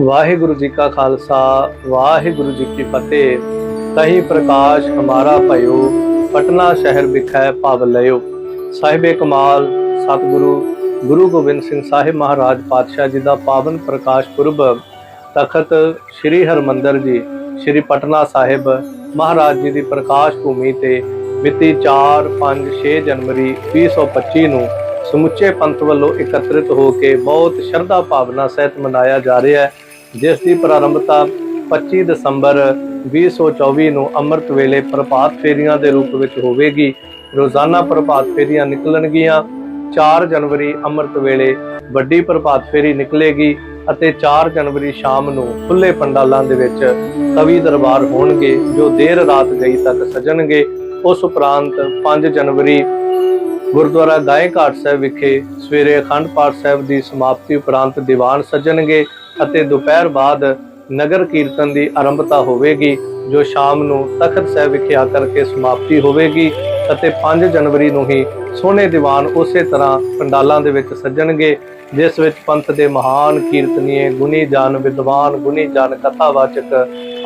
ਵਾਹਿਗੁਰੂ ਜੀ ਕਾ ਖਾਲਸਾ, ਵਾਹਿਗੁਰੂ ਜੀ ਕੀ ਫਤਿਹ। ਤਹੀ ਪ੍ਰਕਾਸ਼ ਹਮਾਰਾ ਭਇਓ, ਪਟਨਾ ਸ਼ਹਿਰ ਵਿਖੇ ਪਵ ਲਿਓ ਸਾਹਿਬੇ ਕਮਾਲ, ਸਤਿਗੁਰੂ, ਗੁਰੂ ਗੋਬਿੰਦ ਸਿੰਘ ਸਾਹਿਬ ਮਹਾਰਾਜ ਪਾਤਸ਼ਾਹ ਜੀ ਦਾ ਪਾਵਨ ਪ੍ਰਕਾਸ਼ ਪੁਰਬ, ਤਖਤ ਸ੍ਰੀ ਹਰਮੰਦਰ ਜੀ, ਸ੍ਰੀ ਪਟਨਾ ਸਾਹਿਬ ਮਹਾਰਾਜ ਜੀ ਦੀ ਪ੍ਰਕਾਸ਼ ਭੂਮੀ ਤੇ ਮਿਤੀ 4 5 6 ਜਨਵਰੀ 2025 ਨੂੰ ਸਮੁੱਚੇ ਪੰਥ ਵੱਲੋਂ ਇਕੱਤਰਿਤ ਹੋ ਕੇ ਬਹੁਤ ਸ਼ਰਧਾ ਭਾਵਨਾ ਸਹਿਤ ਮਨਾਇਆ ਜਾ ਰਿਹਾ ਹੈ। ਜਿਸ ਦੀ ਪ੍ਰਾਰੰਭਤਾ 25 ਦਸੰਬਰ 2024 ਨੂੰ ਅੰਮ੍ਰਿਤ ਵੇਲੇ ਪ੍ਰਭਾਤ ਫੇਰੀਆਂ ਦੇ ਰੂਪ ਵਿੱਚ ਹੋਵੇਗੀ। ਰੋਜ਼ਾਨਾ ਪ੍ਰਭਾਤ ਫੇਰੀਆਂ ਨਿਕਲਣਗੀਆਂ। 4 ਜਨਵਰੀ ਅੰਮ੍ਰਿਤ ਵੇਲੇ ਵੱਡੀ ਪ੍ਰਭਾਤ ਫੇਰੀ ਨਿਕਲੇਗੀ ਅਤੇ 4 ਜਨਵਰੀ ਸ਼ਾਮ ਨੂੰ ਖੁੱਲੇ ਪੰਡਾਲਾਂ ਦੇ ਵਿੱਚ ਕਵੀ ਦਰਬਾਰ ਹੋਣਗੇ, ਜੋ ਦੇਰ ਰਾਤ ਗਈ ਤੱਕ ਸਜਣਗੇ। ਉਸ ਉਪਰੰਤ 5 ਜਨਵਰੀ ਗੁਰਦੁਆਰਾ ਗਾਏ ਘਾਟ ਸਾਹਿਬ ਵਿਖੇ ਸਵੇਰੇ ਅਖੰਡ ਪਾਠ ਸਾਹਿਬ ਦੀ ਸਮਾਪਤੀ ਉਪਰੰਤ ਦੀਵਾਨ ਸਜਣਗੇ ਅਤੇ ਦੁਪਹਿਰ ਬਾਅਦ ਨਗਰ ਕੀਰਤਨ ਦੀ ਆਰੰਭਤਾ ਹੋਵੇਗੀ, ਜੋ ਸ਼ਾਮ ਨੂੰ ਤਖਤ ਸਾਹਿਬ ਵਿਖੇ ਆ ਕਰਕੇ ਸਮਾਪਤੀ ਹੋਵੇਗੀ ਅਤੇ 5 ਜਨਵਰੀ ਨੂੰ ਹੀ ਸੋਹਣੇ ਦੀਵਾਨ ਉਸੇ ਤਰ੍ਹਾਂ ਪੰਡਾਲਾਂ ਦੇ ਵਿੱਚ ਸੱਜਣਗੇ, ਜਿਸ ਵਿੱਚ ਪੰਥ ਦੇ ਮਹਾਨ ਕੀਰਤਨੀਏ ਗੁਣੀ ਜਾਨ ਵਿਦਵਾਨ ਗੁਣੀ ਜਾਨ ਕਥਾਵਾਚਕ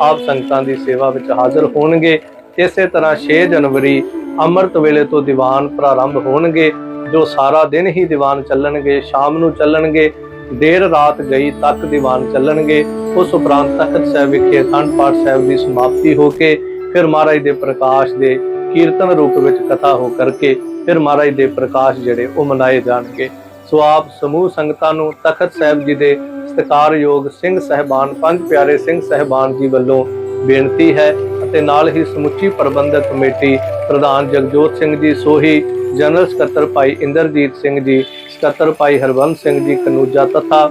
ਆਪ ਸੰਗਤਾਂ ਦੀ ਸੇਵਾ ਵਿੱਚ ਹਾਜ਼ਰ ਹੋਣਗੇ। ਇਸੇ ਤਰ੍ਹਾਂ 6 ਜਨਵਰੀ ਅੰਮ੍ਰਿਤ ਵੇਲੇ ਤੋਂ ਦੀਵਾਨ ਪ੍ਰਾਰੰਭ ਹੋਣਗੇ, ਜੋ ਸਾਰਾ ਦਿਨ ਹੀ ਦੀਵਾਨ ਚੱਲਣਗੇ, ਸ਼ਾਮ ਨੂੰ ਚੱਲਣਗੇ, ਦੇਰ ਰਾਤ ਗਈ ਤੱਕ ਦੀਵਾਨ ਚੱਲਣਗੇ। ਉਸ ਉਪਰੰਤ ਤਖਤ ਸਾਹਿਬ ਵਿਖੇ ਅਖੰਡ ਪਾਠ ਸਾਹਿਬ ਦੀ ਸਮਾਪਤੀ ਹੋ ਕੇ ਫਿਰ ਮਹਾਰਾਜ ਦੇ ਪ੍ਰਕਾਸ਼ ਦੇ ਕੀਰਤਨ ਰੂਪ ਵਿੱਚ ਕਥਾ ਹੋ ਕਰਕੇ ਫਿਰ ਮਹਾਰਾਜ ਦੇ ਪ੍ਰਕਾਸ਼ ਜਿਹੜੇ ਉਹ ਮਨਾਏ ਜਾਣਗੇ। ਸੋ ਆਪ ਸਮੂਹ ਸੰਗਤਾਂ ਨੂੰ ਤਖਤ ਸਾਹਿਬ ਜੀ ਦੇ ਸਤਿਕਾਰਯੋਗ ਸਿੰਘ ਸਹਿਬਾਨ, ਪੰਜ ਪਿਆਰੇ ਸਿੰਘ ਸਹਿਬਾਨ ਜੀ ਵੱਲੋਂ ਬੇਨਤੀ ਹੈ ਅਤੇ ਨਾਲ ਹੀ ਸਮੁੱਚੀ ਪ੍ਰਬੰਧਕ ਕਮੇਟੀ ਪ੍ਰਧਾਨ ਜਗਜੋਤ ਸਿੰਘ ਜੀ, ਸੋਹੀ ਜਨਰਲ ਸਕੱਤਰ ਭਾਈ ਇੰਦਰਜੀਤ ਸਿੰਘ ਜੀ, ਸਕੱਤਰ ਭਾਈ ਹਰਬੰਸ ਸਿੰਘ ਜੀ, ਕਨੂਜਾ ਤਥਾ,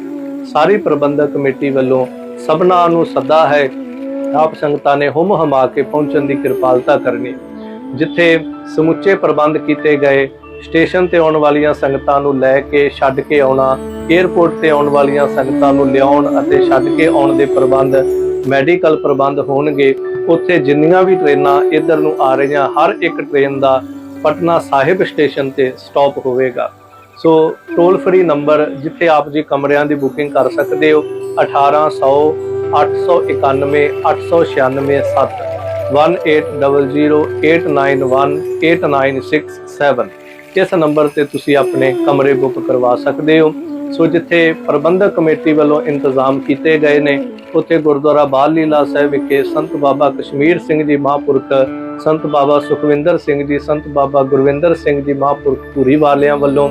ਸਾਰੀ ਪ੍ਰਬੰਧਕ ਕਮੇਟੀ ਵੱਲੋਂ ਸਭਨਾਂ ਨੂੰ ਸੱਦਾ ਹੈ, ਆਪ ਸੰਗਤਾਂ ਨੇ ਹੁਮ ਹਮਾ ਕੇ ਪਹੁੰਚਣ ਦੀ ਕਿਰਪਾਲਤਾ ਕਰਨੀ। ਜਿੱਥੇ ਸਮੁੱਚੇ ਪ੍ਰਬੰਧ ਕੀਤੇ ਗਏ, ਸਟੇਸ਼ਨ ਤੇ ਆਉਣ ਵਾਲੀਆਂ ਸੰਗਤਾਂ ਨੂੰ ਲੈ ਕੇ ਛੱਡ ਕੇ ਆਉਣਾ 에ਅਰਪੋਰਟ ਤੇ ਆਉਣ ਵਾਲੀਆਂ ਸੰਗਤਾਂ ਨੂੰ ਲਿਆਉਣ ਅਤੇ ਛੱਡ ਕੇ ਆਉਣ ਦੇ ਪ੍ਰਬੰਧ ਮੈਡੀਕਲ ਪ੍ਰਬੰਧ ਹੋਣਗੇ, ਉੱਥੇ ਜਿੰਨੀਆਂ ਵੀ ਟ੍ਰੇਨਾਂ ਇੱਧਰ ਨੂੰ ਆ ਰਹੀਆਂ, ਹਰ ਇੱਕ ਟ੍ਰੇਨ ਦਾ ਪਟਨਾ ਸਾਹਿਬ ਸਟੇਸ਼ਨ ਤੇ ਸਟਾਪ ਹੋਵੇਗਾ। ਸੋ ਟੋਲ ਫ੍ਰੀ ਨੰਬਰ ਜਿੱਥੇ ਆਪ ਜੀ ਕਮਰਿਆਂ ਦੀ ਬੁਕਿੰਗ ਕਰ ਸਕਦੇ ਹੋ 1800 891 896 7 1800891896 ਇਸ ਨੰਬਰ ਤੇ ਤੁਸੀਂ ਆਪਣੇ ਕਮਰੇ ਬੁੱਕ ਕਰਵਾ ਸਕਦੇ ਹੋ। ਸੋ ਜਿੱਥੇ ਪ੍ਰਬੰਧਕ ਕਮੇਟੀ ਵੱਲੋਂ ਇੰਤਜ਼ਾਮ ਕੀਤੇ ਗਏ ਨੇ, ਉੱਥੇ ਗੁਰਦੁਆਰਾ ਬਾਲ ਲੀਲਾ ਸਾਹਿਬ ਵਿਖੇ ਸੰਤ ਬਾਬਾ ਕਸ਼ਮੀਰ ਸਿੰਘ ਜੀ ਮਹਾਂਪੁਰਖ, ਸੰਤ ਬਾਬਾ ਸੁਖਵਿੰਦਰ ਸਿੰਘ ਜੀ, ਸੰਤ ਬਾਬਾ ਗੁਰਵਿੰਦਰ ਸਿੰਘ ਜੀ ਮਹਾਂਪੁਰਖ ਪੂਰੀ ਵਾਲਿਆਂ ਵੱਲੋਂ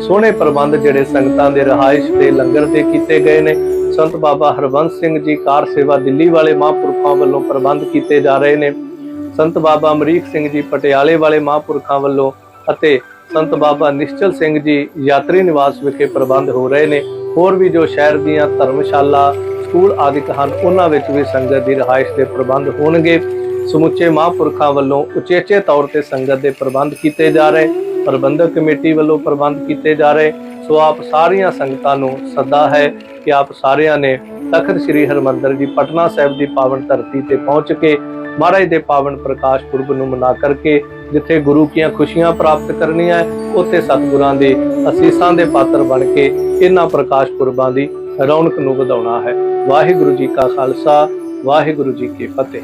ਸੋਹਣੇ ਪ੍ਰਬੰਧ ਜਿਹੜੇ ਸੰਗਤਾਂ ਦੇ ਰਹਾਇਸ਼ ਤੇ ਲੰਗਰ 'ਤੇ ਕੀਤੇ ਗਏ ਨੇ। ਸੰਤ ਬਾਬਾ ਹਰਬੰਸ ਸਿੰਘ ਜੀ ਕਾਰ ਸੇਵਾ ਦਿੱਲੀ ਵਾਲੇ ਮਹਾਂਪੁਰਖਾਂ ਵੱਲੋਂ ਪ੍ਰਬੰਧ ਕੀਤੇ ਜਾ ਰਹੇ ਨੇ। ਸੰਤ ਬਾਬਾ ਅਮਰੀਕ ਸਿੰਘ ਜੀ ਪਟਿਆਲੇ ਵਾਲੇ ਮਹਾਂਪੁਰਖਾਂ ਵੱਲੋਂ ਅਤੇ ਸੰਤ ਬਾਬਾ ਨਿਸ਼ਚਲ ਸਿੰਘ ਜੀ ਯਾਤਰੀ ਨਿਵਾਸ ਵਿਖੇ ਪ੍ਰਬੰਧ ਹੋ ਰਹੇ ਨੇ। ਹੋਰ ਵੀ ਜੋ ਸ਼ਹਿਰ ਦੀਆਂ ਧਰਮਸ਼ਾਲਾ, ਸਕੂਲ ਆਦਿਕ ਹਨ, ਉਹਨਾਂ ਵਿੱਚ ਵੀ ਸੰਗਤ ਦੀ ਰਿਹਾਇਸ਼ ਦੇ ਪ੍ਰਬੰਧ ਹੋਣਗੇ। ਸਮੁੱਚੇ ਮਹਾਂਪੁਰਖਾਂ ਵੱਲੋਂ ਉਚੇਚੇ ਤੌਰ ਤੇ ਸੰਗਤ ਦੇ ਪ੍ਰਬੰਧ ਕੀਤੇ ਜਾ ਰਹੇ, ਪ੍ਰਬੰਧਕ ਕਮੇਟੀ ਵੱਲੋਂ ਪ੍ਰਬੰਧ ਕੀਤੇ ਜਾ ਰਹੇ। ਸੋ ਆਪ ਸਾਰੀਆਂ ਸੰਗਤਾਂ ਨੂੰ ਸੱਦਾ ਹੈ ਕਿ ਆਪ ਸਾਰਿਆਂ ਨੇ ਤਖਤ ਸ੍ਰੀ ਹਰਮੰਦਰ ਜੀ, ਪਟਨਾ ਸਾਹਿਬ ਦੀ ਪਾਵਨ ਧਰਤੀ ਤੇ ਪਹੁੰਚ ਕੇ ਮਹਾਰਾਜ ਦੇ ਪਾਵਨ ਪ੍ਰਕਾਸ਼ ਪੁਰਬ ਨੂੰ ਮਨਾ ਕਰਕੇ ਜਿੱਥੇ ਗੁਰੂ ਕੀਆਂ ਖੁਸ਼ੀਆਂ ਪ੍ਰਾਪਤ ਕਰਨੀਆਂ ਉੱਥੇ ਸਤਿਗੁਰਾਂ ਦੇ ਅਸੀਸਾਂ ਦੇ ਪਾਤਰ ਬਣ ਕੇ ਇਹਨਾਂ ਪ੍ਰਕਾਸ਼ ਪੁਰਬਾਂ ਦੀ ਰੌਣਕ ਨੂੰ ਵਧਾਉਣਾ ਹੈ ਵਾਹਿਗੁਰੂ ਜੀ ਕਾ ਖਾਲਸਾ ਵਾਹਿਗੁਰੂ ਜੀ ਕੀ ਫਤਿਹ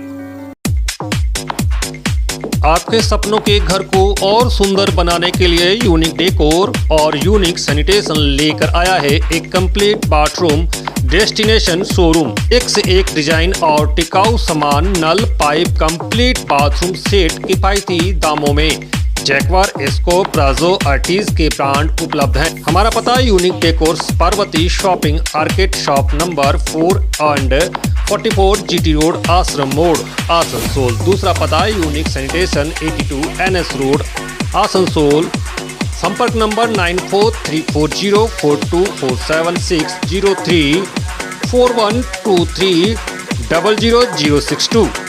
आपके सपनों के घर को और सुंदर बनाने के लिए यूनिक डेकोर और यूनिक सैनिटेशन लेकर आया है एक कंप्लीट बाथरूम डेस्टिनेशन शोरूम। एक से एक डिज़ाइन और टिकाऊ सामान, नल, पाइप, कंप्लीट बाथरूम सेट, किफायती दामों में। जैकवार, एस्को, प्राजो, आर्टिज के ब्रांड उपलब्ध हैं। हमारा पता Unique Decors Parvati shopping arcade shop number four and 44 GT road, Ashram More, Asansol. दूसरा पता Unique Sanitation 82 NS road, Asansol. ਸੰਪਰਕ ਨੰਬਰ 94340424760341230062